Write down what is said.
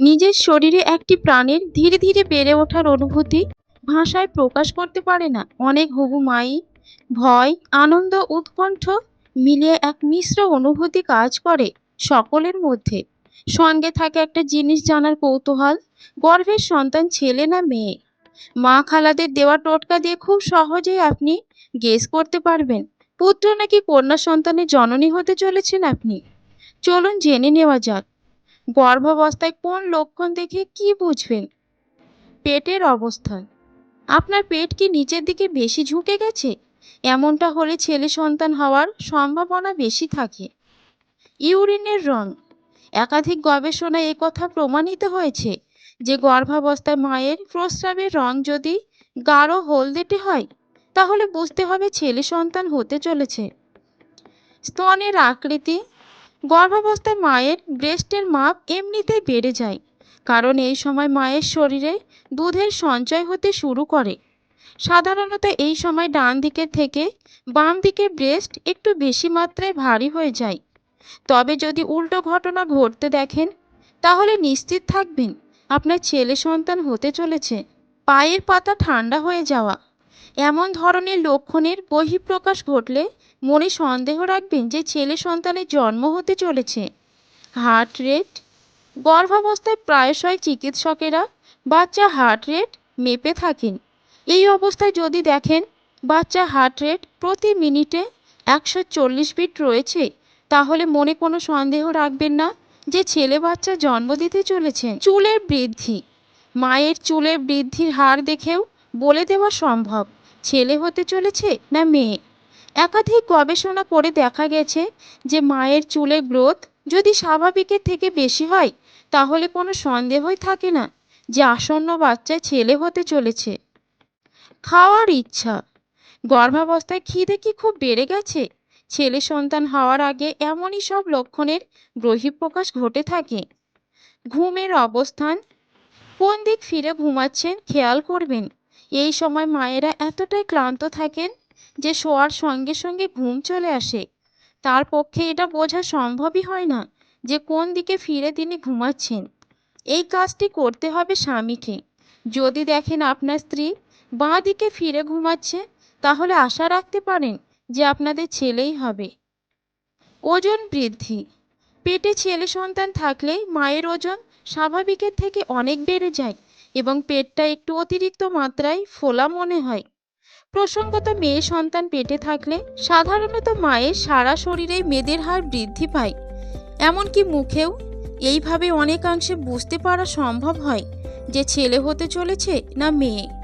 নিজের শরীরে একটি প্রাণের ধীরে ধীরে বেড়ে ওঠার অনুভূতি ভাষায় প্রকাশ করতে পারে না। অনেক হবু মাই ভয়, আনন্দ, উৎকণ্ঠ মিলিয়ে এক মিশ্র অনুভূতি কাজ করে সকলের মধ্যে। সঙ্গে থাকে একটা জিনিস জানার কৌতূহল, গর্ভের সন্তান ছেলে না মেয়ে। মা খালাদের দেওয়া টোটকা দিয়ে খুব সহজেই আপনি গেস করতে পারবেন। পুত্র নাকি কন্যা সন্তানের জননী হতে চলেছেন আপনি? চলুন জেনে নেওয়া যাক। গর্ভাবস্থায় কোন লক্ষণ দেখে কি বুঝবেন? পেটের অবস্থান। আপনার পেট কি নিচের দিকে বেশি ঝুঁকে গেছে? এমনটা হলে ছেলে সন্তান হওয়ার সম্ভাবনা বেশি থাকে। ইউরিনের রং। একাধিক গবেষণায় কথা প্রমাণিত হয়েছে যে গর্ভাবস্থায় মায়ের প্রস্রাবের রং যদি গাঢ় হলদেটে হয়, তাহলে বুঝতে হবে ছেলে সন্তান হতে চলেছে। স্তনের আকৃতি গর্ভাবস্থায় মায়ের ব্রেস্টের মাপ এমনিতেই বেড়ে যায়, কারণ এই সময় মায়ের শরীরে দুধের সঞ্চয় হতে শুরু করে। সাধারণত এই সময় ডান দিকের থেকে বাম দিকের ব্রেস্ট একটু বেশি মাত্রায় ভারী হয়ে যায়। তবে যদি উল্টো ঘটনা ঘটতে দেখেন, তাহলে নিশ্চিত থাকবেন, আপনার ছেলে সন্তান হতে চলেছে, পায়ের পাতা ঠান্ডা হয়ে যাওয়া। এমন ধরনের লক্ষণের বহিঃপ্রকাশ ঘটলে মনে সন্দেহ রাখবেন যে ছেলে সন্তানের জন্ম হতে চলেছে। হার্ট রেট, গর্ভাবস্থায় প্রায়শই চিকিৎসকেরা বাচ্চা হার্ট রেট মেপে থাকেন। এই অবস্থায় যদি দেখেন বাচ্চা হার্ট রেট প্রতি মিনিটে একশো চল্লিশ বিট রয়েছে, তাহলে মনে কোনো সন্দেহ রাখবেন না যে ছেলে বাচ্চা জন্ম দিতে চলেছে। চুলের বৃদ্ধি, মায়ের চুলের বৃদ্ধির হার দেখেও বলে দেওয়া সম্ভব। ছেলে হতে চলেছে না মেয়ে? একাধিক গবেষণা করে দেখা গেছে যে মায়ের চুলের গ্রোথ যদি স্বাভাবিকের থেকে বেশি হয়, তাহলে কোনো সন্দেহই থাকে না যে আসন্ন বাচ্চা ছেলে হতে চলেছে। খাওয়ার ইচ্ছা। গর্ভাবস্থায় খিদে কি খুব বেড়ে গেছে? ছেলে সন্তান হওয়ার আগে এমনই সব লক্ষণের বহিঃপ্রকাশ ঘটে থাকে। ঘুমের অবস্থান। কোন দিক ফিরে ঘুমাচ্ছেন খেয়াল করবেন। এই সময় মায়েরা এতটাই ক্লান্ত থাকেন যে শোয়ার সঙ্গে সঙ্গে ঘুম চলে আসে। তার পক্ষে এটা বোঝা সম্ভবই হয় না যে কোন দিকে ফিরে তিনি ঘুমাচ্ছেন। এই কাজটি করতে হবে স্বামীকে। যদি দেখেন আপনার স্ত্রী বাঁ দিকে ফিরে ঘুমাচ্ছে, তাহলে আশা রাখতে পারেন যে আপনাদের ছেলেই হবে। ওজন বৃদ্ধি। পেটে ছেলে সন্তান থাকলে মায়ের ওজন স্বাভাবিকের থেকে অনেক বেড়ে যায়। এবং পেটটা একটু অতিরিক্ত মাত্রায় ফোলা মনে হয়। প্রসঙ্গত মেয়ে সন্তান পেটে থাকলে সাধারণত মায়ের সারা শরীরে মেদের হার বৃদ্ধি পায়। এমনকি মুখেও এইভাবে অনেকাংশে বুঝতে পারা সম্ভব হয় যে ছেলে হতে চলেছে না মেয়ে।